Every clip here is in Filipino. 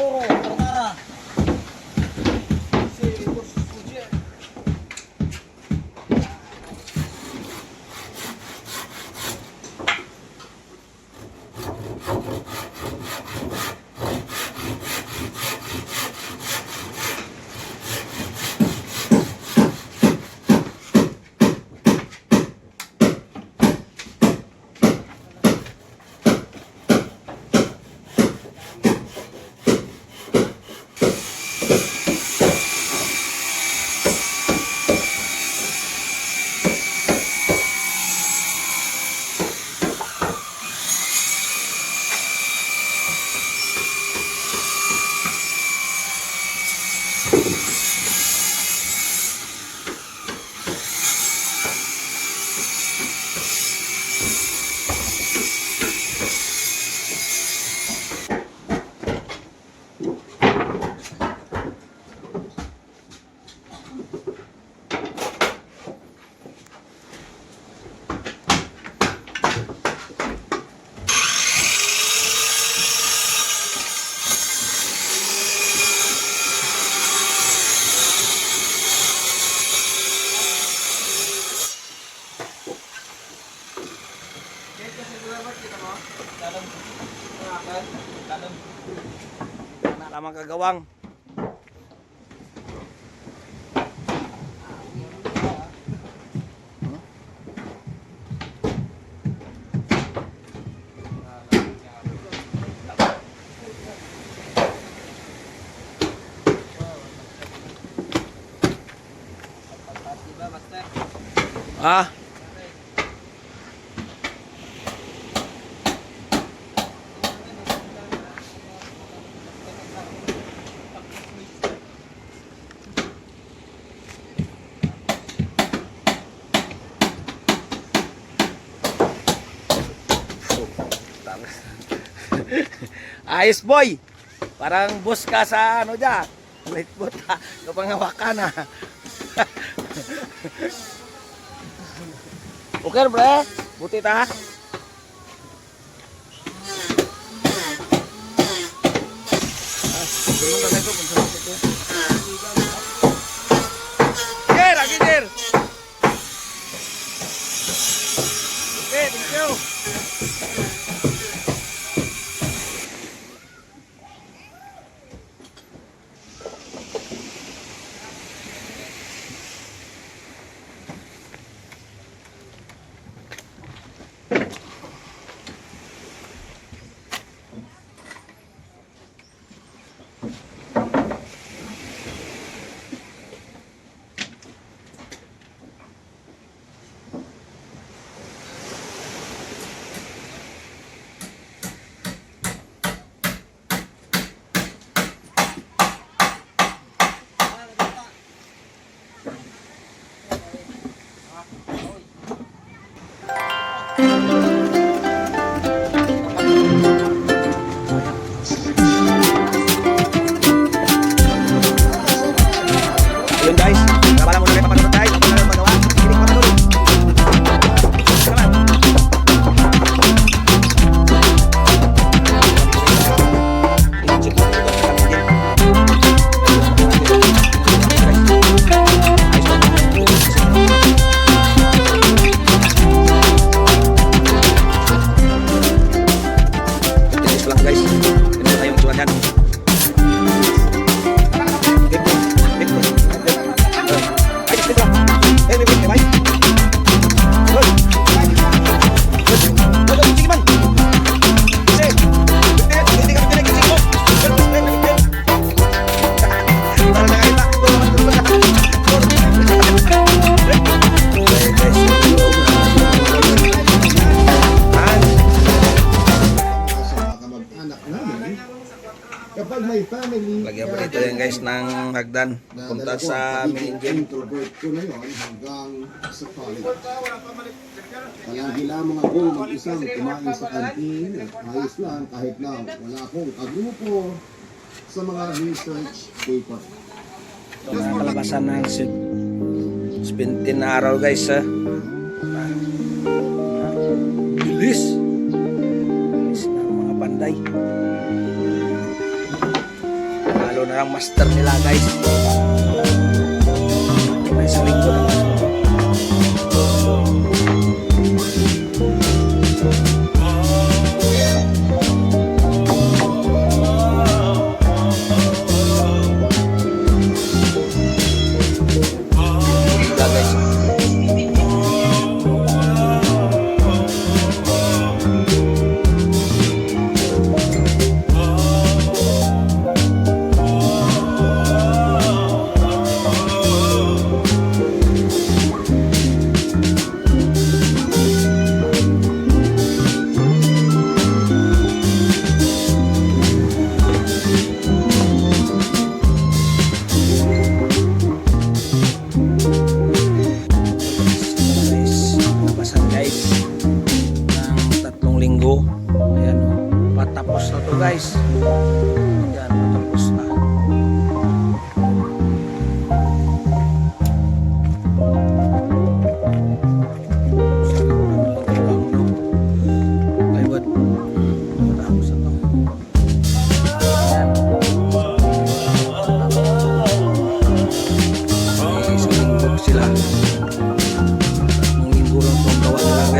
Oro. you Lamang kagawang. Ah, Ayos boy. Parang bus ka sa ano dyan. Lightfoot ha. Kapangawakan ha. okay bre. Buti ta. Thank you. Yan guys ng hagdan. Punta sa main engine. introvert ko na hanggang sa college palagi lamang ako mag-isang kumain sa kantin at ayos lang kahit lang wala akong kagrupo sa mga research paper kalabasan ng sip. Spintin na araw guys ha. Bilis. Parang master nila guys.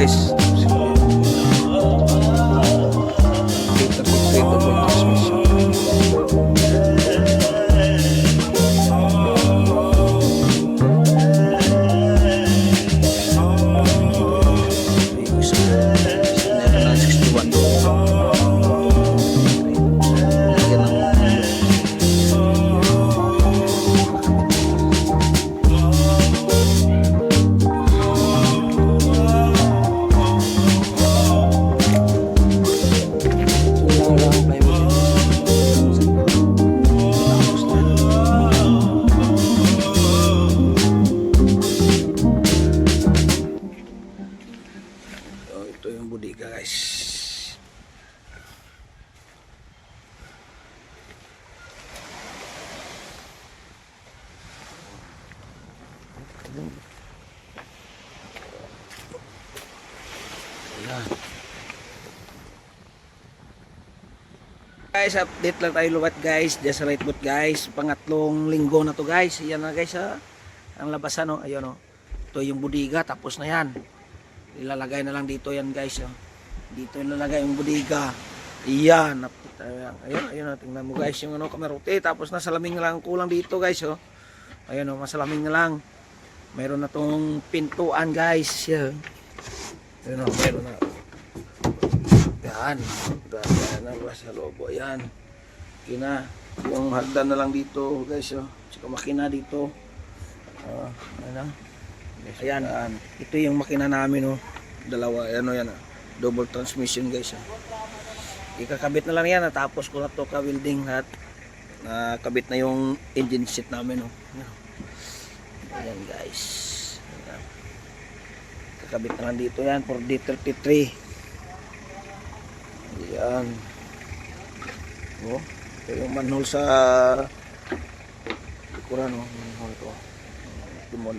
es Guys, update lang tayo luwat guys. Sa right boot guys. Pangatlong linggo na to guys. Yan na guys ha. Ang labasan no. Ayun no. Ito yung budiga. Tapos na yan. Ilalagay na lang dito yan guys. Oh. Dito ilalagay yung budiga. Nap- Ayun, ayun na. Tingnan mo guys yung ano kamarote. Tapos na salaming lang kulang dito guys. Oh. Ayun oh. Masalaming na lang. Meron na tong pintuan guys. Yan. Ayun oh. Meron na. Yan. Yan na ba sa loob. Yan. Kina. Yung hagdan na lang dito guys. Oh. Tsaka makina dito. Oh, ano? Ayan. Ito yung makina namin oh. Dalawa. Ano yan ah. Double transmission guys. Oh. Ikakabit na lang yan. ah. Tapos ko na to ka-welding at nakabit na yung engine seat namin oh. Ayan. Ayan guys. Ayan. Kakabit na lang dito yan for D33. Ayan. Oh, ito yung manhole sa likuran oh, manhole to. Timon.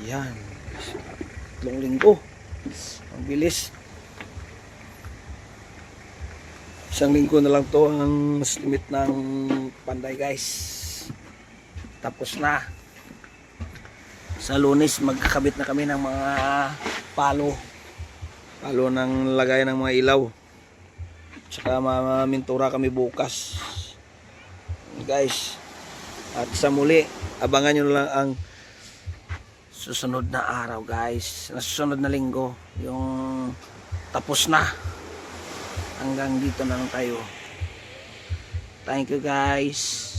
Ayan. Tatlong linggo. Ang bilis. Isang linggo na lang to ang limit ng panday guys. Tapos na. Sa lunes magkakabit na kami ng mga palo. Palo ng lagay ng mga ilaw. Tsaka mamamintura kami bukas. Guys. At sa muli, abangan nyo lang ang susunod na araw guys. Na susunod na linggo. Yung tapos na. Hanggang dito na lang tayo. Thank you guys.